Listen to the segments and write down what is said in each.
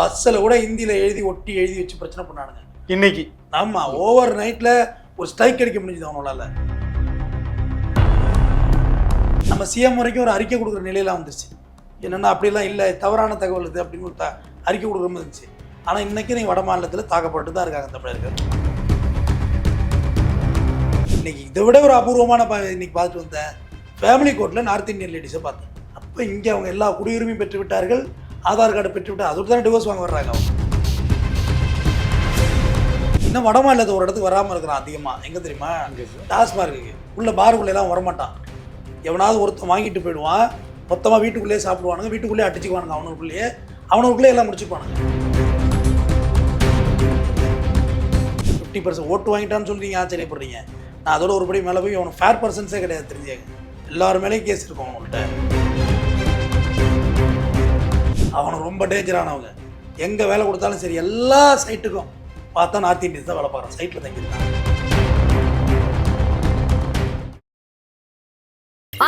பஸ்ஸில் கூட ஹிந்தியில் எழுதி ஒட்டி எழுதி வச்சு பிரச்சனை பண்ணானுங்க. இன்னைக்கு. ஆமாம் ஓவர் நைட்டில் ஒரு ஸ்ட்ரைக் அடிக்க முடிஞ்சது அவங்களால நம்ம சிஎம் வரைக்கும் ஒரு அறிக்கை கொடுக்குற நிலையெல்லாம் வந்துருச்சு. என்னென்னா அப்படிலாம் இல்லை தவறான தகவல் இது அப்படின்னு ஒரு த- அறிக்கை கொடுக்குற மாதிரி இருந்துச்சு. ஆனால் இன்னைக்கு நீங்கள் வட மாநிலத்தில் தாக்கப்பட்டு தான் இருக்காங்க தமிழர்கள் இன்னைக்கு இதை விட ஒரு அபூர்வமான பா இன்னைக்கு பார்த்துட்டு வந்தேன் ஃபேமிலி கோர்ட்டில் நார்த் இந்தியன் லேடிஸை பார்த்தேன். அப்போ இங்கே அவங்க எல்லா குடியுரிமையும் பெற்று விட்டார்கள் ஆதார் கார்டு பெற்று விட்டால் அதோடு தான் டிவோர்ஸ் வாங்க வர்றாங்க அவங்க? இன்னும் வட மாநிலத்தை ஒரு இடத்துக்கு வராமல் இருக்கிறான் அதிகமாக எங்கே தெரியுமா? டாஸ்மார்க்கு உள்ள பாருக்குள்ளேலாம் வரமாட்டான். எவனாவது ஒருத்தன் வாங்கிட்டு போயிடுவான். மொத்தமாக வீட்டுக்குள்ளேயே சாப்பிடுவானுங்க. வீட்டுக்குள்ளேயே அடிச்சுக்குவானுங்க அவனுக்குள்ளேயே அவனுக்குள்ளேயே எல்லாம் முடிச்சுப்பானுங்க ஃபிஃப்டி பர்சன்ட் ஓட்டு வாங்கிட்டான்னு சொல்லி நீங்கள் ஆச்சரியப்படுறீங்க. நான் அதோட ஒரு படி மேலே போய் அவனுக்கு ஃபேர் பர்சன்ஸே கிடையாது தெரிஞ்சாங்க எல்லார் மேலேயும் கேஸ் இருக்கும் அவங்கள்ட்ட அவனுக்கு ரொம்ப டேஞ்சரானவங்க எங்கே வேலை கொடுத்தாலும் சரி எல்லா சைட்டுக்கும் பார்த்தா நார்த் இந்தியன்ஸ் தான் வேலை பார்க்குறான். சைட்டில் தங்கியிருக்காங்க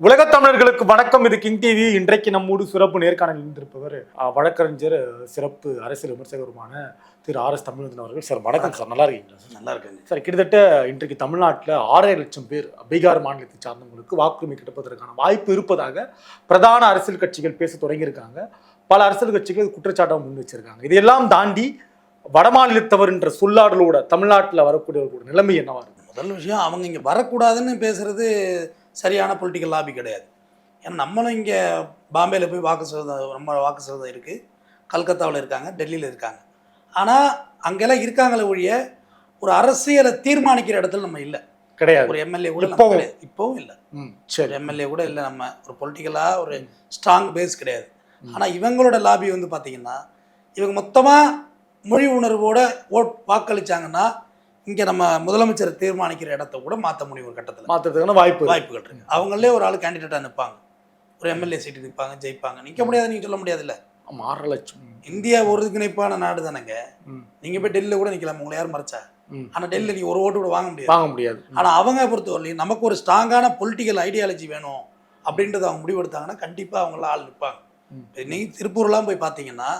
உலகத் தமிழர்களுக்கு வணக்கம். இது கிங் டிவி. இன்றைக்கு நம்மோடு சிறப்பு நேர்காணல் இருந்திருப்பவர் வழக்கறிஞர் சிறப்பு அரசியல் விமர்சகருமான திரு ஆர் எஸ் தமிழன் அவர்கள். சார் வணக்கம் சார். நல்லா இருக்கீங்களா சார்? நல்லா இருக்காங்க. சார் கிட்டத்தட்ட இன்றைக்கு தமிழ்நாட்டில் ஆறரை லட்சம் பேர் பீகார் மாநிலத்தை சார்ந்தவங்களுக்கு வாக்குரிமை கிடைப்பதற்கான வாய்ப்பு இருப்பதாக பிரதான அரசியல் கட்சிகள் பேச தொடங்கியிருக்காங்க. பல அரசியல் கட்சிகள் குற்றச்சாட்டை முன் வச்சிருக்காங்க. இதையெல்லாம் தாண்டி வடமாநிலத்தவர் என்ற சொல்லாடலோட தமிழ்நாட்டில் வரக்கூடியவர்களோட நிலைமை என்னவா இருக்கு? முதல் விஷயம் அவங்க இங்கே வரக்கூடாதுன்னு பேசுறது சரியான பொலிட்டிக்கல் லாபி கிடையாது. ஏன்னா நம்மளும் இங்கே பாம்பேயில் போய் வாக்கு சதவீதம் நம்ம வாக்கு சதவீதம் இருக்குது கல்கத்தாவில் இருக்காங்க டெல்லியில் இருக்காங்க. ஆனால் அங்கெல்லாம் இருக்காங்களே ஒழிய ஒரு அரசியலை தீர்மானிக்கிற இடத்துல நம்ம இல்லை. கிடையாது. ஒரு எம்எல்ஏ கூட இப்பவும். இப்பவும் இல்லை. சரி. எம்எல்ஏ கூட இல்லை நம்ம. ஒரு பொலிட்டிக்கலாக ஒரு ஸ்ட்ராங் பேஸ் கிடையாது. ஆனால் இவங்களோட லாபி வந்து பார்த்தீங்கன்னா இவங்க மொத்தமாக மொழி உணர்வோட ஓட் வாக்களிச்சாங்கன்னா இங்கே நம்ம முதலமைச்சரை தீர்மானிக்கிற இடத்த கூட மாற்ற முடியும் ஒரு கட்டத்தில். மாற்றத்துக்கான வாய்ப்பு வாய்ப்புகள் இருக்கு. அவங்களே ஒரு ஆள் கேண்டிடேட்டாக நிற்பாங்க ஒரு எம்எல்ஏ சீட்டு நிற்பாங்க ஜெயிப்பாங்க. நிற்க முடியாது நீங்கள் சொல்ல முடியாதுல்ல. ஆறரை லட்சம். இந்தியா ஒருங்கிணைப்பான நாடு தானேங்க. நீங்கள் போய் டெல்லியில் கூட நிற்கலாம் உங்களை யார் மறைச்சா. ஆனால் டெல்லியில் நீங்கள் ஒரு ஓட்டு கூட வாங்க முடியாது. வாங்க முடியாது. ஆனால் அவங்க பொறுத்தவரையிலும் நமக்கு ஒரு ஸ்ட்ராங்கான பொலிட்டிக்கல் ஐடியாலஜி வேணும் அப்படின்றத அவங்க முடிவெடுத்தாங்கன்னா கண்டிப்பாக அவங்களாம் ஆள் நிற்பாங்க. நீங்கள் திருப்பூர்லாம் போய் பார்த்தீங்கன்னா.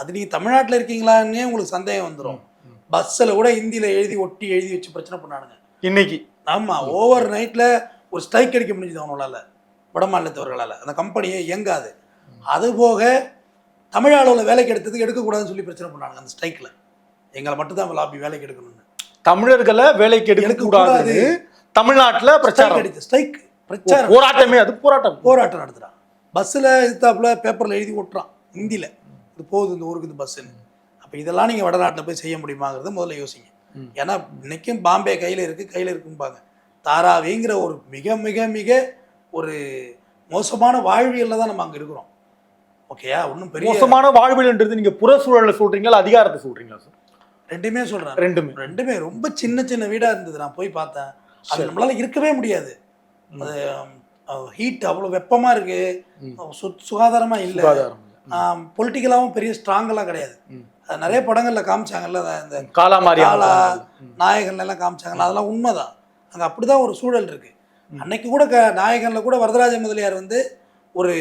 அது நீங்கள் தமிழ்நாட்டில் இருக்கீங்களான்னே உங்களுக்கு சந்தேகம் வந்துடும். பஸ்ஸில் கூட ஹிந்தியில் எழுதி ஒட்டி எழுதி வச்சு பிரச்சனை பண்ணானுங்க. இன்னைக்கு. ஆமாம் ஓவர் நைட்டில் ஒரு ஸ்ட்ரைக் அடிக்க முடிஞ்சது அவங்களால வட மாநிலத்தவர்களால் அந்த கம்பெனியே இயங்காது. அது போக தமிழ் அளவில் வேலைக்கு எடுத்ததுக்கு எடுக்கக்கூடாதுன்னு சொல்லி பிரச்சனை பண்ணானுங்க அந்த ஸ்ட்ரைக்கில் எங்களை மட்டும் தான் லாபி வேலைக்கு எடுக்கணும்னு. தமிழர்களை வேலைக்கு எடுக்க கூடாது எடுக்கக்கூடாது. தமிழ்நாட்டுல பிரச்சாரம். அடிச்சு ஸ்ட்ரைக் பிரச்சாரம். போராட்டமே அது போராட்டம். போராட்டம் நடத்துகிறான் பஸ்ஸில் எதிர்த்தாப்புல பேப்பரில் எழுதி ஓட்டுறான். ஹிந்தியில். இது போகுது இந்த ஊருக்கு இந்த பஸ்ஸுன்னு. அப்போ இதெல்லாம் நீங்கள் வடநாட்டில் போய் செய்ய முடியுமாங்கிறத முதல்ல யோசிங்க. ஏன்னா இன்னைக்கும் பாம்பே கையில் இருக்குது கையில் இருக்கும்பாங்க. தாராவிங்கிற ஒரு மிக மிக மிக ஒரு மோசமான வாழ்வியலில் தான் நம்ம அங்கே இருக்கிறோம். ஓகேயா ஒன்றும் பெரிய மோசமான வாழ்வியல்ன்றது நீங்க புற சூழலை சொல்றீங்களா அதிகாரத்தை சொல்றீங்களா சார் ரெண்டுமே சொல்கிறேன் ரெண்டுமே. ரெண்டுமே. ரொம்ப சின்ன சின்ன வீடாக இருந்தது. நான் போய் பார்த்தேன். அது நம்மளால இருக்கவே முடியாது. அது ஹீட் அவ்வளோ வெப்பமாக இருக்கு. சு சுகாதாரமாக இல்லை. பொலிட்டிக்கலாகவும் பெரிய ஸ்ட்ராங்கெல்லாம் கிடையாது. நிறைய படங்களில் காமிச்சாங்கல்ல இந்த காலா மாதிரி காலா ம். நாயகன்ல எல்லாம் காமிச்சாங்கல்ல அதெல்லாம் உண்மைதான். அங்கே அப்படிதான் ஒரு சூழல் இருக்கு. அன்னைக்கு கூட க நாயகன்ல கூட வரதராஜ முதலியார் வந்து ஒரு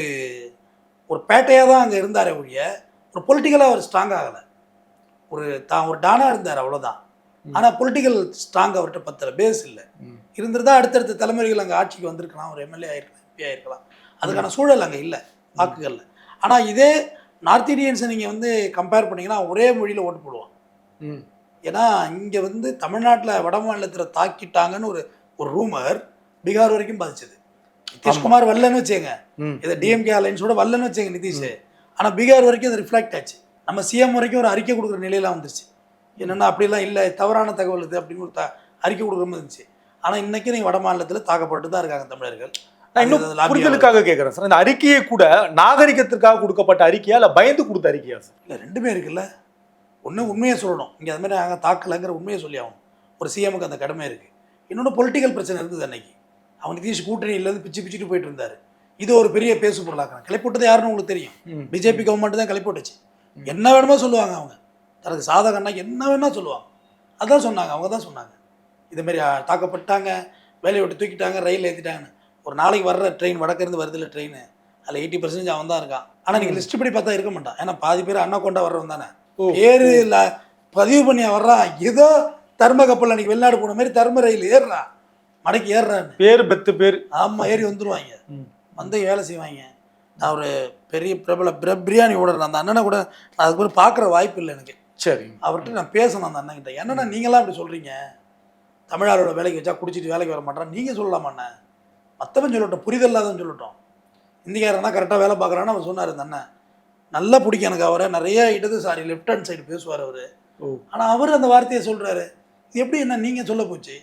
ஒரு பேட்டையாக தான் அங்கே இருந்தாரே ஒழிய ஒரு பொலிட்டிக்கலாக அவர் ஸ்ட்ராங் ஆகலை. ஒரு தான் ஒரு டானாக இருந்தார் அவ்வளோதான் ஆனால் பொலிட்டிக்கல் ஸ்ட்ராங் அவர்கிட்ட பத்தல பேஸ் இல்லை. ம். இருந்திருந்தா அடுத்தடுத்த தலைமுறைகள் அங்கே ஆட்சிக்கு வந்திருக்கலாம் ஒரு எம்எல்ஏ ஆயிருக்கலாம் எம்பி ஆயிருக்கலாம். அதுக்கான சூழல் அங்கே இல்லை வாக்குகளில். ஆனால் இதே நார்த் இந்தியன்ஸை நீங்கள் வந்து கம்பேர் பண்ணீங்கன்னா ஒரே மொழியில் ஓட்டு போடுவான் ம். ஏன்னா இங்கே வந்து தமிழ்நாட்டில் வட மாநிலத்தில் தாக்கிட்டாங்கன்னு ஒரு ஒரு ரூமர் பீகார் வரைக்கும் பாதிச்சது. நிதிஷ்குமார் வரலன்னு வச்சுங்க. இதை டிஎம்கே அலைன்ஸோட வரலன்னு வச்சுங்க நிதிஷ். ஆனால் பீகார் வரைக்கும் அது ரிஃப்ளெக்ட் ஆச்சு. நம்ம சிஎம் வரைக்கும் ஒரு அறிக்கை கொடுக்குற நிலையெல்லாம் வந்துருச்சு. என்னென்னா அப்படிலாம் இல்லை தவறான தகவல் இது அப்படின்னு ஒரு த அறிக்கை கொடுக்குற மாதிரி இருந்துச்சு. ஆனால் இன்னைக்கு நீங்கள் வட மாநிலத்தில் தாக்கப்பட்டு தான் இருக்காங்க தமிழர்கள். நான் இன்னும் புரிதலுக்காக கேட்கறேன் சார். இந்த அறிக்கையை கூட நாகரிகத்திற்காக கொடுக்கப்பட்ட அறிக்கையா இல்ல பயந்து கொடுத்த அறிக்கையா சார்? இல்லை ரெண்டுமே இருக்குல்ல. ஒன்று உண்மையை சொல்லணும். இங்கே அது மாதிரி நாங்கள் தாக்கலைங்கிற உண்மையை சொல்லி ஆகணும். ஒரு சிஎமுக்கு அந்த கடமை இருக்குது இன்னொன்று பொலிட்டிக்கல் பிரச்சனை இருக்குது அன்னைக்கு. அவன் நிதிஷ் கூட்டணியிலேருந்து பிச்சு பிச்சுட்டு போயிட்டு இருந்தார். இது ஒரு பெரிய பேசு பொருளாக்குறாங்க கிளப்பிவிட்டது யாருன்னு உங்களுக்கு தெரியும். பிஜேபி கவர்மெண்ட் தான் கிளப்பிவிட்டுச்சு என்ன வேணுமோ சொல்லுவாங்க அவங்க. தனக்கு சாதகம்னா என்ன வேணா சொல்லுவாங்க. அதான் சொன்னாங்க அவங்க தான் சொன்னாங்க. இதுமாரி தாக்கப்பட்டாங்க வேலையை விட்டு தூக்கிட்டாங்க ரயில் ஏற்றிட்டாங்கன்னு ஒரு நாளைக்கு வர்ற ட்ரெயின் வடக்கிருந்து வருதுல ட்ரெயின் அதில் எயிட்டி பர்சன்டேஜ் அவன் தான் இருக்கான். ஆனால் நீங்கள் லிஸ்ட் படி பார்த்தா இருக்க மாட்டான். ஏன்னா பாதி பேர் அண்ணா கொண்டா வர்றவன் தானே. பேரு இல்லை பதிவு பண்ணி வர்றான். ஏதோ தர்ம கப்பல் அன்னைக்கு வெளிநாடு போன மாதிரி தர்ம ரயில் ஏறுறான். மடக்கி ஏறுறான்னு. பேர் பெத்து பேர். ஆமாம் ஏறி வந்துருவாங்க. ம். வந்து வேலை செய்வாங்க. நான் ஒரு பெரிய பிரபல பிர- பிரியாணி ஓடுறேன். அந்த அண்ணனை கூட நான் அதுக்கு பிறகு பார்க்குற வாய்ப்பு இல்லை எனக்கு. சரி. அவர்கிட்ட நான் பேசணும் அந்த அண்ணன்கிட்ட. என்னண்ணா நீங்களாம் இப்படி சொல்கிறீங்க தமிழாளோட வேலைக்கு வச்சா குடிச்சிட்டு வேலைக்கு வர மாட்டான். நீங்கள் சொல்லலாமாண்ணே மற்றவன் சொல்லட்டும் புரிதல் இல்லாதவன் சொல்லட்டும். இந்திக்காரனா கரெக்டாக வேலை பார்க்குறான்னு அவர் சொன்னார் இந்த அண்ணன். நல்லா பிடிக்கும் எனக்கு அவரை. நிறைய இடதுசாரி லெஃப்ட் ஹேண்ட் சைடு பேசுவார் அவர். ஆனால் அவர் அந்த வார்த்தையை சொல்கிறாரு இது எப்படி என்ன நீங்கள் சொல்ல போச்சு?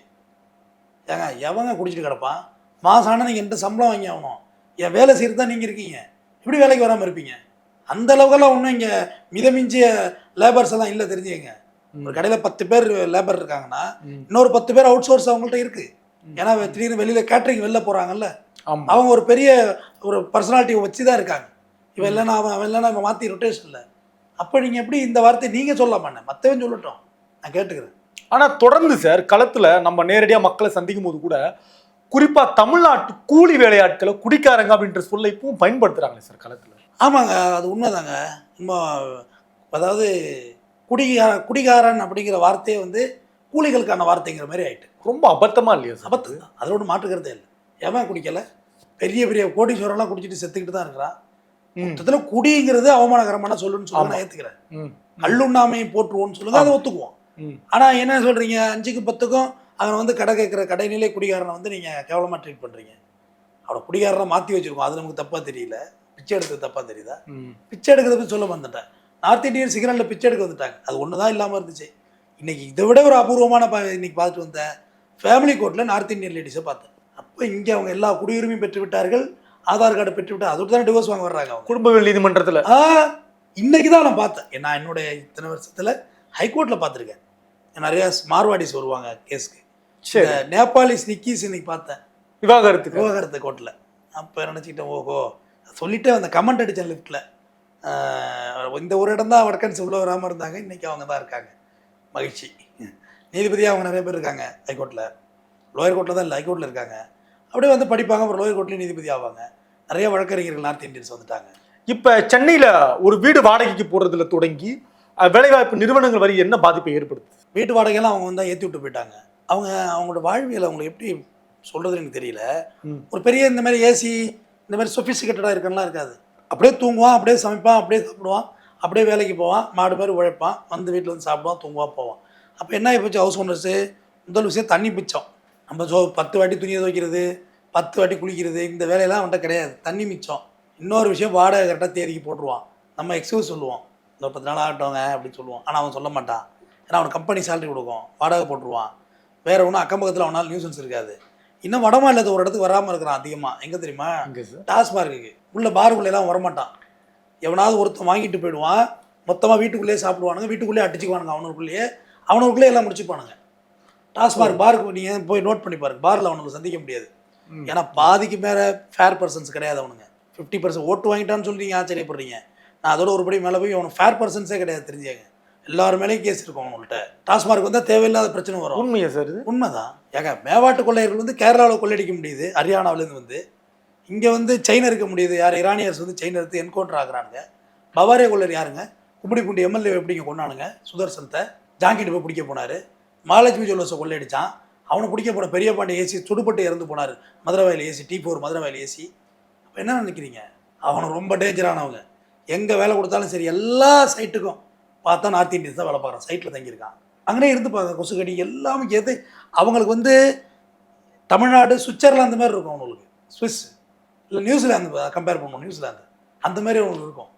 ஏங்க எவங்க குடிச்சிட்டு கிடப்பான்? மாதம் ஆனால் நீங்கள் என்கிட்ட சம்பளம் வாங்கி ஆகணும். என் வேலை செய்கிறது தான் நீங்கள் இருக்கீங்க. எப்படி வேலைக்கு வராமல் இருப்பீங்க? அந்த அளவுக்கெல்லாம் ஒன்றும் இங்கே மிதமிஞ்சிய லேபர்ஸ் எல்லாம் இல்லை தெரிஞ்சுங்க ஒரு கடையில் பத்து பேர் லேபர் இருக்காங்கன்னா. இன்னொரு பத்து பேர் அவுட் சோர்ஸ் அவங்கள்ட்ட இருக்குது ஏன்னா திடீர்னு வெளியில் கேட்ரிங் வெளில போகிறாங்கல்ல அவங்க ஒரு பெரிய ஒரு பர்சனாலிட்டி வச்சு தான் இருக்காங்க. இவன் இல்லைன்னா அவன் அவன் இல்லைன்னா இவன் மாற்றி ரொட்டேஷனில் அப்போ நீங்கள் எப்படி இந்த வார்த்தை நீங்கள் சொல்லலாமாண்ணே மற்றவன் சொல்லட்டும். நான் கேட்டுக்கிறேன். ஆனா தொடர்ந்து சார் களத்துல நம்ம நேரடியா மக்களை சந்திக்கும் போது கூட குறிப்பா தமிழ்நாட்டு கூலி வேலையாட்களை குடிக்காரங்க அப்படின்ற சொல்லை இப்பவும் பயன்படுத்துறாங்களே சார் களத்துல. ஆமாங்க அது உண்மைதாங்க. இன்னும் அதாவது குடிகார குடிகாரன் அப்படிங்கிற வார்த்தையே வந்து கூலிகளுக்கான வார்த்தைங்கிற மாதிரி ஆயிட்டு. ரொம்ப அபத்தமா இல்லையா அபத்தம். தான் அதோட மாற்றுக்கிறதே இல்லை. எவன் குடிக்கல? பெரிய பெரிய கோடீஸ்வரெல்லாம் குடிச்சிட்டு செத்துக்கிட்டு தான் இருக்கிறான். மொத்தத்தில் குடிங்கிறது அவமானகரமான சொல்லுன்னு சொல்லி. நான் ஏற்றுக்கிறேன். கல்லுண்ணாமையை போட்டுருவோன்னு சொல்லுங்க அதை ஒத்துக்குவோம். ஆனால் என்ன சொல்கிறீங்க அஞ்சுக்கு பத்துக்கும் அவன் வந்து கடை கேட்குற கடைநிலை குடிகாரனை வந்து நீங்கள் கேவலமாக ட்ரீட் பண்ணுறீங்க அவனை குடிகாரனை மாற்றி வச்சுருக்கோம். அது நமக்கு தப்பாக தெரியல. பிச்சை எடுக்கிறது தப்பாக தெரியுதா. பிச்சை எடுக்கிறத பற்றி சொல்ல வந்துட்டேன் நார்த் இந்தியன் சிகரெட்டில் பிச்சை எடுக்க வந்துட்டாங்க. அது ஒன்று தான் இல்லாமல் இருந்துச்சு. இன்னைக்கு இதை விட ஒரு அபூர்வமான பா இன்னைக்கு பார்த்துட்டு வந்தேன் ஃபேமிலி கோர்ட்டில் நார்த் இந்தியன் லேடிஸை பார்த்தேன். அப்போ இங்கே அவங்க எல்லா குடியுரிமையும் பெற்று விட்டார்கள் ஆதார் கார்டு பெற்று விட்டால் அதோடு தானே டிவோர்ஸ் வாங்க வர்றாங்க அவங்க. குடும்ப நீதிமன்றத்துல. ஆ இன்னைக்கு தான் நான் பார்த்தேன். நான் என்னுடைய இத்தனை வருஷத்தில் ஹைகோர்ட்டில் பார்த்துருக்கேன். நிறையா மார்வாடிஸ் வருவாங்க கேஸ்க்கு. சரி. நேபாளிஸ் நிக்கீஸ் இன்னைக்கு பார்த்தேன். விவாகரத்துக்கு. விவகாரத்து கோர்ட்டில் அப்போ நினச்சிக்கிட்டேன் ஓஹோ சொல்லிட்டே அந்த கமெண்ட் அடித்தேன் லிஃப்ட்டில் இந்த ஒரு இடம் தான் வடக்கன்ஸ் உள்ள வராமல் இருந்தாங்க இன்றைக்கி அவங்க தான் இருக்காங்க. மகிழ்ச்சி. நீதிபதியாக அவங்க நிறைய பேர் இருக்காங்க ஹைகோர்ட்டில் லோயர் கோர்ட்டில் தான் இல்லை ஹைகோர்ட்டில் இருக்காங்க. அப்படியே வந்து படிப்பாங்க அப்புறம் லோயர் கோர்ட்லேயும் நீதிபதி ஆவாங்க. நிறைய வழக்கறிஞர்கள் நார்த் இந்தியன்ஸ் வந்துட்டாங்க. இப்ப சென்னையில ஒரு வீடு வாடகைக்கு போடுறதுல தொடங்கி வேலைவாய்ப்பு நிறுவனங்கள் வரி என்ன பாதிப்பை ஏற்படுத்துது? வீட்டு வாடகையெல்லாம் அவங்க வந்து ஏற்றி விட்டு போயிட்டாங்க. அவங்க அவங்களோட வாழ்வியல் அவங்களை எப்படி சொல்கிறது எனக்கு தெரியல. ஒரு பெரிய இந்த மாதிரி ஏசி இந்த மாதிரி சொஃபிஸ்டிகேட்டடாக இருக்கலாம் இருக்காது. அப்படியே தூங்குவான் அப்படியே சமைப்பான் அப்படியே சாப்பிடுவான். அப்படியே வேலைக்கு போவான் மாடு மாதிரி உழைப்பான் வந்து வீட்டில் வந்து சாப்பிடுவான் தூங்குவான் போவான். அப்போ என்ன ஆகிப்போச்சு ஹவுஸ் ஓனர்ஸு முதல் விஷயம் தண்ணி மிச்சம். நம்ம சோ பத்து வாட்டி துணியை துவைக்கிறது பத்து வாட்டி குளிக்கிறது இந்த வேலையெல்லாம் அவன்கிட்ட கிடையாது. தண்ணி மிச்சம். இன்னொரு விஷயம் வாடகை கரெக்டாக தேதிக்கு போட்டுருவான். நம்ம எக்ஸ்கியூஸ் சொல்லுவோம். இந்த பத்து நாள் ஆகட்டவங்க அப்படின்னு சொல்லுவோம். ஆனால் அவன் சொல்ல மாட்டான். ஏன்னா அவனுக்கு கம்பெனி சேலரி கொடுக்கும். வாடகை போட்டுருவான். வேற ஒன்றும் அக்கம் பக்கத்தில் அவனால் நியூசன்ஸ் இருக்காது. இன்னும் வட மாநிலத்து ஒரு இடத்துக்கு வராமல் இருக்கிறான் அதிகமாக எங்கே தெரியுமா? டாஸ்மார்க்கு உள்ள பாருக்குள்ளே எல்லாம் வரமாட்டான். எவனாவது ஒருத்தன் வாங்கிட்டு போயிடுவான் மொத்தமாக வீட்டுக்குள்ளேயே சாப்பிடுவானுங்க வீட்டுக்குள்ளேயே அடிச்சுக்குவானுங்க அவனுக்குள்ளேயே அவனுக்குள்ளேயே எல்லாம் முடிச்சுப்பானுங்க. டாஸ்மார்க் பாருக்கு நீங்கள் போய் நோட் பண்ணி பாருங்க பாரில் அவனுக்கு சந்திக்க முடியாது. ஏன்னா பாதிக்கு மேலே ஃபேர் பர்சன்ஸ் கிடையாது அவனுங்க. ஃபிஃப்டி பர்சன்ட் ஓட்டு வாங்கிட்டான்னு சொல்லி நீங்கள் ஆச்சரியப்படுறீங்க. நான் அதோட ஒருபடி மேலே போய் அவனுக்கு ஃபேர் பர்சன்ஸே கிடையாது தெரிஞ்சுங்க எல்லார் மேலேயும் கேஸ் இருக்கும் அவங்கள்ட்ட. டாஸ்மார்க் வந்தால் தேவையில்லாத பிரச்சனை வரும். உண்மையா சார் உண்மைதான். ஏங்க மேவாட்டு கொள்ளையர்கள் வந்து கேரளாவில் கொள்ளையடிக்க முடியுது ஹரியானாவிலேருந்து வந்து. இங்கே வந்து செயின் இருக்க முடியுது. யார்? இரானியர்ஸ் வந்து செயின் எடுத்து என்கவுண்டர் ஆகுறானுங்க. பவாரியா கொள்ளையர் யாருங்க? கும்மிடிப்பூண்டி எம்எல்ஏ எப்படிங்க கொண்டானுங்க சுதர்சனத்தை ஜாங்கிட்டு போய் பிடிக்க போனார். மகாலட்சுமி ஜுவல்லர்ஸை கொள்ளையடித்தான் அவனை பிடிக்க போன பெரிய பாண்டி ஏசி சுடுபட்டு இறந்து போனார். Maduravoyal AC D four Maduravoyal AC அப்போ என்ன நினைக்கிறீங்க? அவனை ரொம்ப டேஞ்சரானவங்க எங்கே வேலை கொடுத்தாலும் சரி எல்லா சைட்டுக்கும் பார்த்தா நார்த் இந்தியன்ஸ் தான் வேலை பார்க்குறான். சைட்டில் தங்கியிருக்கான். அங்கனே இருந்து பாருங்க கொசுக்கடி எல்லாமே எது அவங்களுக்கு வந்து தமிழ்நாடு சுவிட்சர்லாந்து மாதிரி இருக்கும் அவங்களுக்கு சுவிஸ் இல்லை நியூசிலாந்து கம்பேர் பண்ணுவோம் நியூசிலாந்து. அந்த மாதிரி அவங்களுக்கு இருக்கும்.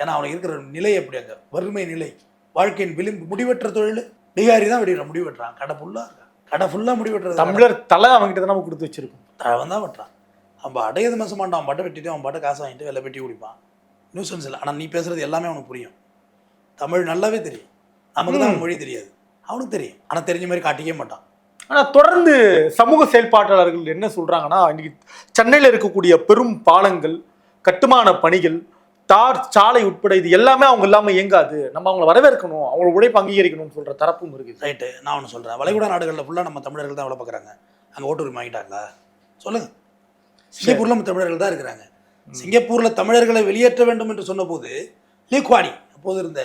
ஏன்னா அவனுக்கு இருக்கிற நிலை எப்படி அங்கே? வறுமை நிலை. வாழ்க்கையின் விளிம்பு முடிவெற்ற தொழில். பீகாரி தான் வெடிக்கிற முடி வெட்டுறான். கடை ஃபுல்லாக இருக்கான் கடை ஃபுல்லாக முடி வெட்டுறது தமிழர் தலை அவங்ககிட்ட தான் நம்ம கொடுத்து வச்சிருக்கோம். அவன் தான் வெட்டுறான். அவன் அடையது மோசமாட்டான் அவன் பாட்டை வெட்டிட்டு அவன் பாட்டை காசு வாங்கிட்டு வெள்ளை வெட்டி குடிப்பான். நியூசன்ஸ் இல்லை. ஆனால் நீ பேசுகிறது எல்லாமே அவனுக்கு புரியும். தமிழ் நல்லாவே தெரியும். நமக்கு தான் மொழி தெரியாது. அவனுக்கு தெரியும். ஆனால் தெரிஞ்ச மாதிரி காட்டிக்கவே மாட்டான். ஆனா தொடர்ந்து சமூக செயல்பாட்டாளர்கள் என்ன சொல்றாங்கன்னா இன்னைக்கு சென்னையில இருக்கக்கூடிய பெரும் பாலங்கள் கட்டுமான பணிகள் தார் சாலை உட்பட இது எல்லாமே அவங்க இல்லாம இயங்காது. நம்ம அவங்கள வரவேற்கணும் அவங்களோட உழைப்பு அங்கீகரிக்கணும்னு சொல்ற தரப்பும் இருக்குது ரைட்டு நான் ஒன்று சொல்கிறேன் வளைகுடா நாடுகளில் ஃபுல்லாக நம்ம தமிழர்கள் தான் வேலை பார்க்குறாங்க. அங்கே ஓட்டு உரிமை வாங்கிட்டாங்களா? சொல்லுங்கள் சிங்கப்பூரில் நம்ம தமிழர்கள் தான் இருக்கிறாங்க. சிங்கப்பூரில் தமிழர்களை வெளியேற்ற வேண்டும் என்று சொன்னபோது லீக்வானி அப்போது இருந்த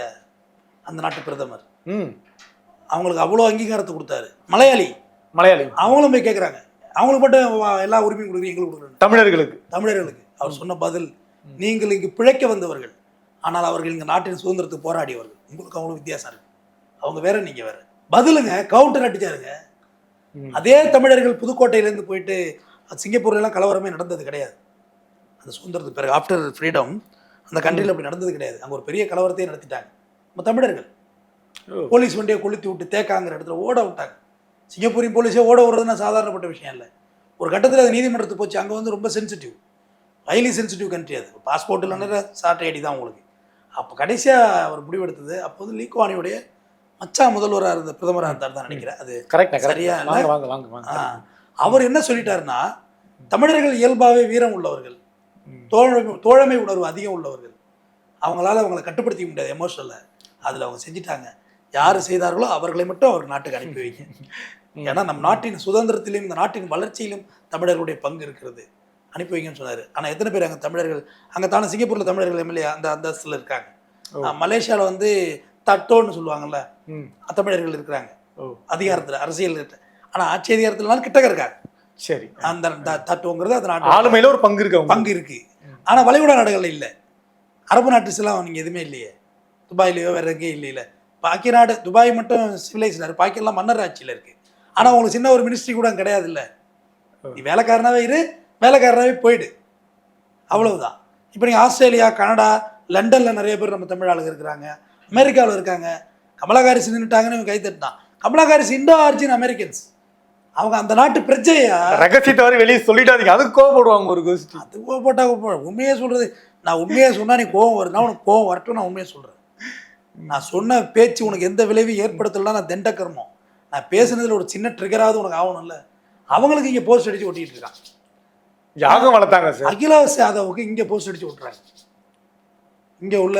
அந்த நாட்டு பிரதமர் ம். அவங்களுக்கு அவ்வளோ அங்கீகாரத்தை கொடுத்தாரு. மலையாளி மலையாளி அவங்களும் போய் கேட்குறாங்க அவங்களுக்கு மட்டும் எல்லா உரிமையும் கொடுக்குறீங்க எங்களுக்கு கொடுக்குறேன் தமிழர்களுக்கு. தமிழர்களுக்கு. அவர் சொன்ன பதில் நீங்கள் இங்கு பிழைக்க வந்தவர்கள். ஆனால் அவர்கள் இங்கே நாட்டின் சுதந்திரத்துக்கு போராடியவர்கள். உங்களுக்கு அவங்களும் வித்தியாசம் இருக்கு. அவங்க வேற நீங்க வேற. பதிலுங்க கவுண்டர் அடிச்சாருங்க. அதே தமிழர்கள் புதுக்கோட்டையிலேருந்து போயிட்டு சிங்கப்பூர்ல எல்லாம் கலவரமே நடந்தது கிடையாது. அந்த சுதந்திரத்துக்கு பிறகு ஆஃப்டர் ஃப்ரீடம் அந்த கண்ட்ரியில் அப்படி நடந்தது கிடையாது. அங்கே ஒரு பெரிய கலவரத்தையே நடத்திட்டாங்க. நம்ம தமிழர்கள். போலீஸ் வண்டியை கொளுத்தி விட்டு தேக்காங்கிற இடத்துல ஓட விட்டாங்க. சிங்கப்பூரின் போலீஸே ஓட விடுறதுன்னா சாதாரணப்பட்ட விஷயம் இல்லை. ஒரு கட்டத்தில் அது நீதிமன்றத்துக்கு போச்சு அங்கே வந்து ரொம்ப சென்சிட்டிவ் ஹைலி சென்சிட்டிவ் கண்ட்ரி அது. பாஸ்போர்ட் இல்லைன்னா சாட்டை ஐடி தான் உங்களுக்கு. அப்போ கடைசியாக அவர் முடிவெடுத்தது அப்போ வந்து லீக்வானியுடைய மச்சா முதல்வராக இருந்த பிரதமராக இருந்தார் தான் நினைக்கிறேன். அது கரெக்ட் சரியா அவர் என்ன சொல்லிட்டாருன்னா தமிழர்கள் இயல்பாகவே வீரம் உள்ளவர்கள். தோழமை தோழமை உணர்வு அதிகம் உள்ளவர்கள். அவங்களால அவங்களை கட்டுப்படுத்திக்க முடியாது எமோஷனில் அதில் அவங்க செஞ்சிட்டாங்க. யார் செய்தார்களோ அவர்களை மட்டும் அவர் நாட்டுக்கு அனுப்பி வைங்க. ஏன்னா நம் நாட்டின் சுதந்திரத்திலும் இந்த நாட்டின் வளர்ச்சியிலும் தமிழர்களுடைய பங்கு இருக்கிறது. அனுப்பி வைங்கன்னு சொன்னார். ஆனால் எத்தனை பேர் அங்கே தமிழர்கள் அங்கே தானே சிங்கப்பூரில் தமிழர்கள் எம்எல்ஏ அந்த அந்தஸ்தில் இருக்காங்க. மலேசியாவில் வந்து தட்டோன்னு சொல்லுவாங்கல்ல தமிழர்கள் இருக்கிறாங்க. அதிகாரத்தில் அரசியல் ஆனால் ஆட்சி அதிகாரத்தில்னாலும் கிட்டக்க இருக்காங்க. சரி. அந்த த- தத்துவங்கிறது அந்த நாட்டு ஆளுமையில ஒரு பங்கு இருக்கு பங்கு இருக்கு. ஆனா வளைகுடா நாடுகள்ல இல்ல. அரபு நாட்டுலாம் நீங்க எதுவுமே இல்லையே. துபாயிலையோ வேற எங்கேயும் இல்லையில. பாக்கி நாடு துபாய் மட்டும் சிவிலைஸ்டார் பாக்கியெல்லாம் மன்னர் ஆட்சியில இருக்கு. ஆனா உங்களுக்கு சின்ன ஒரு மினிஸ்ட்ரி கூட கிடையாது இல்ல நீ வேலைக்காரனாவே இரு வேலைக்காரனாவே போயிடு. அவ்வளவுதான். இப்போ நீங்க ஆஸ்திரேலியா கனடா லண்டன்ல நிறைய பேர் நம்ம தமிழ் ஆளுங்க இருக்கிறாங்க. அமெரிக்காவில் இருக்காங்க. கமலா ஹாரிஸ் நின்றுட்டாங்கன்னு இவன் கை தட்டினான் Kamala Harris Indo origin Americans. அவங்க அந்த நாட்டு பிரஜையா? ரகசியத்தை வரை வெளியே சொல்லிட்டாதீங்க அதுக்கு கோவப்படுவாங்க ஒரு கோஷ்டி அது போட்டா உண்மையே சொல்றது நான் உண்மையே சொன்னா நீ கோவம் வருதுன்னா உனக்கு கோவம் வரட்டும் நான் உண்மையை சொல்றேன். நான் சொன்ன பேச்சு உனக்கு எந்த விளைவையும் ஏற்படுத்தலாம் நான் தெண்ட கர்மம் நான் பேசுனதுல ஒரு சின்ன ட்ரிகராவது உனக்கு ஆகணும்ல? அவங்களுக்கு இங்க போஸ்ட் அடிச்சு ஒட்டிட்டு இருக்கான். யாகம் வளர்த்தாங்க சார். அகிலாஸ் யாதவுக்கு இங்க போஸ்ட் அடிச்சு விட்டுறாங்க இங்க உள்ள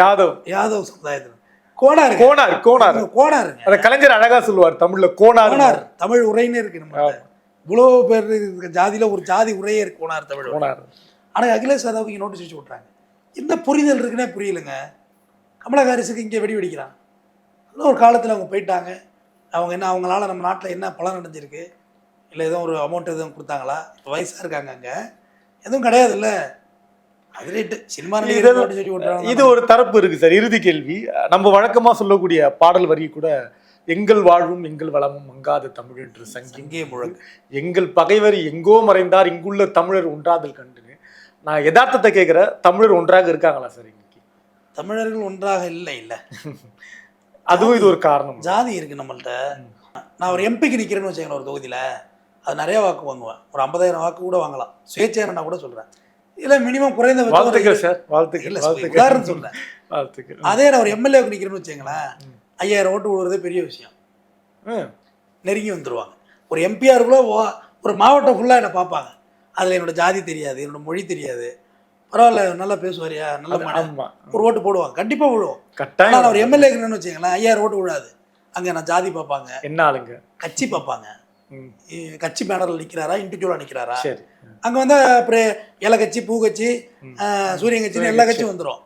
யாதவ். யாதவ் சமுதாயத்தில். கோனார் கோனார். கோனார் கோனாருங்க. அந்த கலைஞர் அழகா சொல்லுவார் தமிழ்ல கோனார் கோனார் தமிழ் உரைன்னு இருக்கு நம்ம இவ்வளோ பேர் இருக்க ஜாதியில ஒரு ஜாதி உரையே இருக்கு கோனார் தமிழ். கோனார். ஆனால் அகிலேஷ் யாதவுக்கு இங்கே நோட்டீஸ் வச்சு விட்றாங்க என்ன புரிதல் இருக்குன்னே புரியலைங்க. கமலா ஹாரிஸுக்கு இங்கே வெடி வெடிக்கிறான். நல்ல ஒரு காலத்தில் அவங்க போயிட்டாங்க. அவங்க என்ன அவங்களால நம்ம நாட்டில் என்ன பலன் அடைஞ்சிருக்கு? இல்லை எதுவும் ஒரு அமௌண்ட் எதுவும் கொடுத்தாங்களா? இப்போ வயசாக இருக்காங்க அங்கே. எதுவும் கிடையாது இல்லை இது- ஒரு தரப்பு இருக்கு சார். இறுதி கேள்வி. நம்ம வழக்கமா சொல்லக்கூடிய பாடல் வரி கூட எங்கள் வாழ்வும் எங்கள் வளமும் மங்காத தமிழ் என்று சங்கி இங்கேயே முழங்கு எங்கள் பகைவர் எங்கோ மறைந்தார் இங்குள்ள தமிழர் ஒன்றாதல் கண்டுன்னு. நான் யதார்த்தத்தை கேட்கிற தமிழர் ஒன்றாக இருக்காங்களா சார் இன்னைக்கு? தமிழர்கள் ஒன்றாக இல்லை இல்லை. அதுவும் இது ஒரு காரணம். ஜாதி இருக்குது நம்மள்ட்ட. நான் ஒரு எம்பிக்கு நிற்கிறேன்னு வச்சுக்கோங்களேன் ஒரு தொகுதியில். அது நிறைய வாக்கு வாங்குவேன். ஒரு ஐம்பதாயிரம் வாக்கு கூட வாங்கலாம். சுயேட்சையாக நான் கூட சொல்கிறேன் இல்லை மினிமம் குறைந்த வாழ்த்துக்கள் சார். வாழ்த்துக்கள் உதாரணம் சொல்றேன். வாழ்த்துக்கள். அதே நான் ஒரு எம்எல்ஏக்கு நிற்கிறேன்னு வச்சுங்களேன் ஐயாயிரம் ஓட்டு விடுறதே பெரிய விஷயம். நெருங்கி வந்துருவாங்க. ஒரு எம்பிஆருக்குள்ள ஒரு மாவட்டம் ஃபுல்லாக என்னை பார்ப்பாங்க. அதில் என்னோட ஜாதி தெரியாது என்னோட மொழி தெரியாது. பரவாயில்ல நல்லா பேசுவாரியா? நல்ல ஒரு ஓட்டு போடுவாங்க கண்டிப்பாக விழுவோம். கட்டாயம் ஒரு எம்எல்ஏ இருக்கிறேன்னு வச்சுங்களேன் ஐயாயிரம் ஓட்டு விழாது. அங்கே நான் ஜாதி பார்ப்பாங்க. என்ன ஆளுங்க? கட்சி பார்ப்பாங்க. கட்சி பேனரில் நிற்கிறாரா இண்டிவிஜுவலாக நிற்கிறாரா அங்கே வந்து அப்புறம் இலை கட்சி பூ கட்சி சூரியன் கட்சின்னு எல்லா கட்சியும் வந்துடும்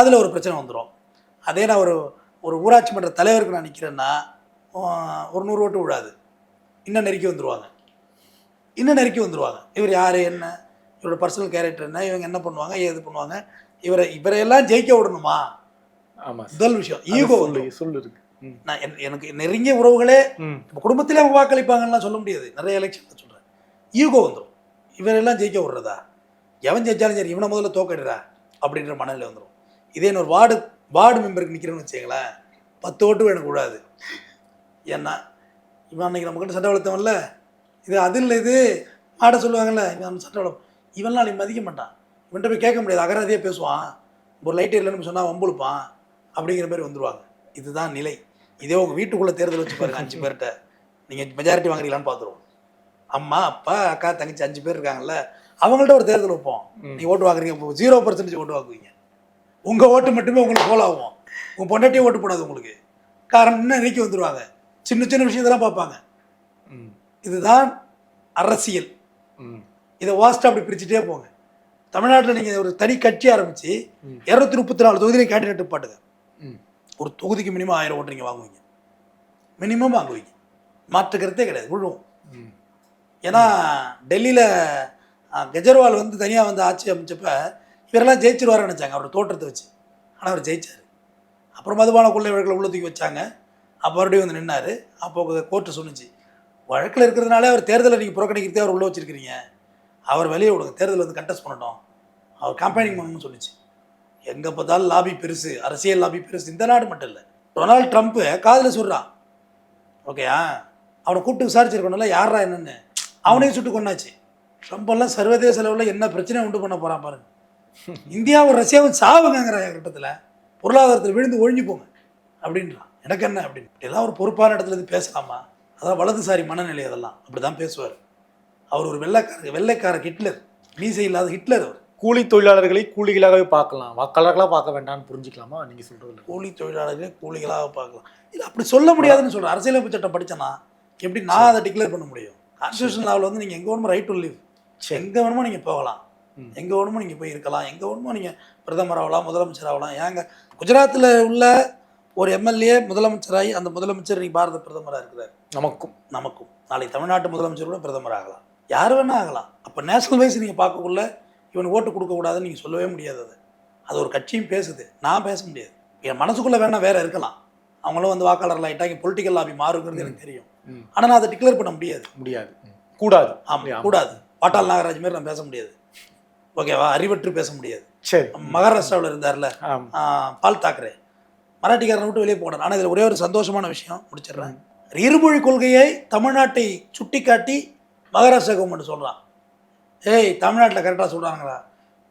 அதில் ஒரு பிரச்சனை வந்துடும் அதே நான் ஒரு ஒரு ஊராட்சி மன்ற தலைவருக்கு நான் நிற்கிறேன்னா ஒரு நூறு ஓட்டு விழாது. இன்னும் நெருக்கி வந்துருவாங்க. இன்னும் நெருக்கி வந்துருவாங்க. இவர் யார் என்ன? இவரோட பர்சனல் கேரக்டர் என்ன இவங்க என்ன பண்ணுவாங்க ஏது பண்ணுவாங்க இவரை இவரையெல்லாம் ஜெயிக்க விடணுமா? ஆமா சார் முதல் விஷயம் ஈகோ சொல்லு இருக்கு. நான் என்- எனக்கு நெருங்கிய உறவுகளே. இப்போ குடும்பத்திலே அவங்க வாக்களிப்பாங்கலாம் சொல்ல முடியாது. நிறைய எலெக்ஷனில் சொல்கிறேன் ஈகோ வந்துடும் இவரெல்லாம் ஜெயிக்க விடுறதா? எவன் ஜெயிச்சாலும் சரி இவனை முதல்ல தோக்கடிடா அப்படின்ற மனநிலை வந்துடும் இதே ஒரு வார்டு வார்டு மெம்பருக்கு நிற்கிறேன்னு வச்சுங்களேன் பத்து ஓட்டு எனக்கு விடாது. ஏன்னா இவன் அன்னைக்கு நம்மக்கிட்ட சட்டை வளர்த்தவன்ல இது அது இல்லை இது மாட சொல்லுவாங்கல்ல இவன் சட்டை வளர்ப்பு இவன்லாம் நீ மதிக்க மாட்டான். இவன்கிட்ட போய் கேட்க முடியாது. அகராதியாக பேசுவான். ஒரு லைட் இல்லைன்னு சொன்னால் வம்புழுப்பான். அப்படிங்கிற மாதிரி வந்துருவாங்க. இதுதான் நிலை. இதே உங்கள் வீட்டுக்குள்ளே தேர்தல் வச்சு பாருங்க. அஞ்சு பேர்கிட்ட. நீங்கள் மெஜாரிட்டி வாங்குறீங்களான்னு பார்த்துருவோம் அம்மா அப்பா அக்கா தங்கச்சி அஞ்சு பேர் இருக்காங்கல்ல. அவங்கள்ட்ட ஒரு தேர்தல் வைப்போம். நீ ஓட்டு வாங்குறீங்க. ஜீரோ பர்சன்டேஜ் ஓட்டு வாங்குவீங்க. உங்கள் ஓட்டு மட்டுமே உங்களுக்கு கோல் ஆகும். உங்கள் பொண்டாட்டியே ஓட்டு போடாது உங்களுக்கு. காரணம் இன்னும் நீக்கி வந்துடுவாங்க சின்ன சின்ன விஷயத்தெல்லாம் பார்ப்பாங்க. இதுதான் அரசியல். இதை வாஸ்ட்டாக அப்படி பிரிச்சுட்டே போங்க. தமிழ்நாட்டில் நீங்கள் ஒரு தனி கட்சி ஆரம்பித்து இரநூத்தி முப்பத்தி நாலு தொகுதியிலையும் கேண்டிடேட் பாட்டுங்க ஒரு தொகுதிக்கு மினிமம் ஆயிரம் ஓட்டு நீங்கள் வாங்குவீங்க. மினிமம் வாங்குவீங்க. மாற்று கருத்தே கிடையாது விழுவும். ஏன்னா டெல்லியில் கெஜ்ரிவால் வந்து தனியாக வந்து ஆட்சி அமைச்சப்ப இவரெல்லாம் ஜெயிச்சிருவாருன்னு நினச்சாங்க அவரோட தோற்றத்தை வச்சு. ஆனால் அவர் ஜெயிச்சார். அப்புறம் மதுபான கொள்ளை வழக்கில் உள்ள தூக்கி வச்சாங்க. அப்போ மறுபடியும் வந்து நின்னார். அப்போ கோர்ட்டு சொன்னுச்சு. வழக்கில் இருக்கிறதுனால அவர் தேர்தலை நீங்கள் புறக்கணிக்கிறதே அவர் உள்ளே வச்சிருக்கிறீங்க. அவர் வெளியே விடுங்க. தேர்தல் வந்து கண்டெஸ்ட் பண்ணட்டும். அவர் கம்பெனிங் பண்ணணும்னு சொல்லுச்சு. எங்கே பார்த்தாலும் லாபி பெருசு. அரசியல் லாபி பெருசு. இந்த நாடு மட்டும் இல்லை. டொனால்ட் ட்ரம்ப்பு காதில் சொல்கிறான் ஓகேயா அவனை கூப்பிட்டு விசாரிச்சிருக்கணும்ல. யாரா என்னன்னு? அவனையும் சுட்டு கொண்டாச்சு ட்ரம்ப் எல்லாம் சர்வதேச லெவலில் என்ன பிரச்சனை உண்டு பண்ண போகிறான் பாருங்க. இந்தியாவும் ரஷ்யாவும் சாவுங்கிற கட்டத்தில் பொருளாதாரத்தில் விழுந்து ஒழிஞ்சு போங்க. அப்படின்றான் எனக்கு என்ன அப்படின்னு. இப்படிலாம் ஒரு பொறுப்பான இடத்துல பேசலாமா? அதான் வலதுசாரி மனநிலை அதெல்லாம். அப்படி தான் பேசுவார். அவர் ஒரு வெள்ளைக்கார வெள்ளைக்கார ஹிட்லர். மீசை இல்லாத ஹிட்லர் அவர். கூலி தொழிலாளர்களை கூலிகளாகவே பார்க்கலாம். வாக்காளர்களாக பார்க்க வேண்டாம்னு புரிஞ்சுக்கலாமா? நீங்கள் சொல்கிறது கூலி தொழிலாளர்களே கூலிகளாக பார்க்கலாம். இல்லை அப்படி சொல்ல முடியாதுன்னு சொல்கிறேன் அரசியலமைப்பு சட்டம் படிச்சேன்னா எப்படி நான் அதை டிக்ளேர் பண்ண முடியும்? கான்ஸ்டியூஷன் லாவில் வந்து நீங்கள் எங்கே வேணுமோ ரைட் டு லிவ் எங்கே வேணுமோ நீங்கள் போகலாம். எங்கே வேணுமோ நீங்கள் போய் இருக்கலாம். எங்கே வேணுமோ நீங்கள் பிரதமர் ஆகலாம் முதலமைச்சர் ஆகலாம். ஏங்க குஜராத்தில் உள்ள ஒரு எம்எல்ஏ முதலமைச்சராகி அந்த முதலமைச்சர் இன்னைக்கு பாரத பிரதமராக இருக்கிறார். நமக்கும். நமக்கும். நாளைக்கு தமிழ்நாட்டு முதலமைச்சர் கூட பிரதமர் ஆகலாம். யார் வேணா ஆகலாம். அப்போ நேஷனல் வைஸ் நீங்கள் பார்க்கக்குள்ள இவனுக்கு ஓட்டு கொடுக்கக்கூடாதுன்னு நீங்கள் சொல்லவே முடியாது அது. அது ஒரு கட்சியும் பேசுது. நான் பேச முடியாது. என் மனசுக்குள்ளே வேணா வேற இருக்கலாம். அவங்களும் வந்து வாக்காளர்கள் ஆகிட்டாங்க பொலிட்டிக்கல் லாபி மாறுங்கிறது எனக்கு தெரியும். ஆனால் நான் அதை டிக்ளேர் பண்ண முடியாது. முடியாது. கூடாது. ஆமாம் கூடாது. பாட்டாள் நாகராஜ் மாதிரி நான் பேச முடியாது. ஓகேவா அறிவற்று பேச முடியாது. சரி. மகாராஷ்டிராவில் இருந்தார்ல? பால் தாக்கரே. மராட்டிக்காரனை விட்டு வெளியே போகணும் ஆனால் இதில் ஒரே ஒரு சந்தோஷமான விஷயம் முடிச்சிடுறேன். இருமொழி கொள்கையை தமிழ்நாட்டை சுட்டிக்காட்டி மகாராஷ்டிரா கவர்மெண்ட் சொல்கிறான் ஏய் தமிழ்நாட்டில் கரெக்டாக சொல்கிறாங்களா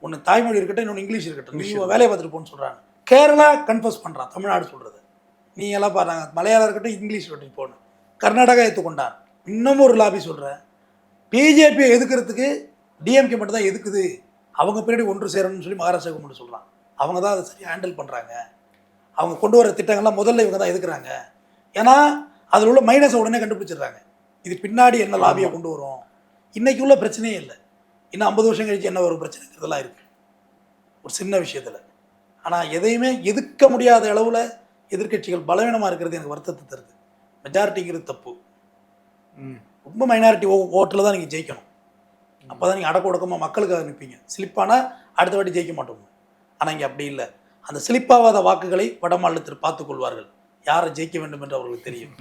ஒன்று தாய்மொழி இருக்கட்டும் இன்னொன்று இங்கிலீஷ் இருக்கட்டும். நீ வேலையை பார்த்துட்டு போன்னு சொல்கிறாங்க கேரளா கன்ஃபர்ஸ் பண்ணுறான் தமிழ்நாடு சொல்கிறது நீ எல்லாம் பாருங்க மலையாளம் இருக்கட்டும் இங்கிலீஷ் இருக்கட்டும் போகணும் கர்நாடகா ஏற்றுக்கொண்டான் இன்னமும் ஒரு லாபி சொல்கிறேன் பிஜேபியை எதுக்கிறதுக்கு டிஎம்கே மட்டும் தான் எதுக்குது? அவங்க பின்னாடி ஒன்று சேரணும்னு சொல்லி மகாராஷ்டிரா கவர்மெண்ட் சொல்கிறான் அவங்க தான் அதை சரியாக ஹேண்டில் பண்ணுறாங்க அவங்க கொண்டு வர திட்டங்கள்லாம் முதல்ல இவங்க தான் எதுக்குறாங்க? ஏன்னா அதில் உள்ள மைனஸை உடனே கண்டுபிடிச்சிடுறாங்க. இது பின்னாடி என்ன லாபியை கொண்டு வரும் இன்னைக்கு உள்ள பிரச்சனையே இல்லை. இன்னும் ஐம்பது வருஷம் கழிச்சு என்ன வரும் பிரச்சனைங்கிறதெல்லாம் இருக்குது ஒரு சின்ன விஷயத்தில். ஆனால் எதையுமே எதிர்க்க முடியாத அளவில் எதிர்க்கட்சிகள் பலவீனமாக இருக்கிறது எனக்கு வருத்தத்தை தருது. மெஜாரிட்டிங்கிறது தப்பு. ரொம்ப மைனாரிட்டி ஓ ஓட்டில் தான் நீங்கள் ஜெயிக்கணும். அப்போ தான் நீங்கள் அடக்க ஒடுக்கமாக மக்களுக்காக நிற்பீங்க ஸ்லிப்பானால் அடுத்த வாட்டி ஜெயிக்க மாட்டோம். ஆனால் இங்கே அப்படி இல்லை. அந்த ஸ்லிப்பாகாத வாக்குகளை வட மாநிலத்தில் பார்த்துக் கொள்வார்கள். யாரை ஜெயிக்க வேண்டும் என்று அவர்களுக்கு தெரியும்.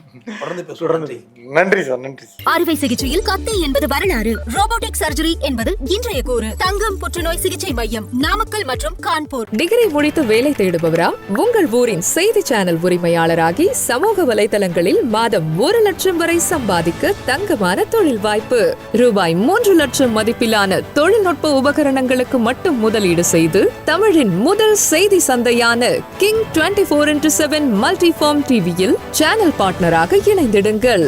தொடர்ந்து தொடர்ந்து நன்றி. நன்றி சார் நன்றி. அறுவை சிகிச்சையில் கத்தை என்பது வரலாறு. ரோபோட்டிக் சர்ஜரி என்பது இன்றைய கூறு. தங்கம் புற்றுநோய் சிகிச்சை மையம் நாமக்கல் மற்றும் கான்பூர். டிகிரி முடித்து வேலை தேடுபவரா? உங்கள் ஊரின் செய்தி சேனல் உரிமையாளராகி சமூக வலைதளங்களில் மாதம் ஒரு லட்சம் வரை சம்பாதிக்க தங்கமான தொழில் வாய்ப்பு. ரூபாய் மூன்று லட்சம் மதிப்பிலான தொழில்நுட்ப உபகரணங்களுக்கு மட்டும் முதலீடு செய்து தமிழின் முதல் செய்தி சந்தையான King twenty four into seven multi com டிவியில் சேனல் பார்ட்னராக இணைந்திடுங்கள்.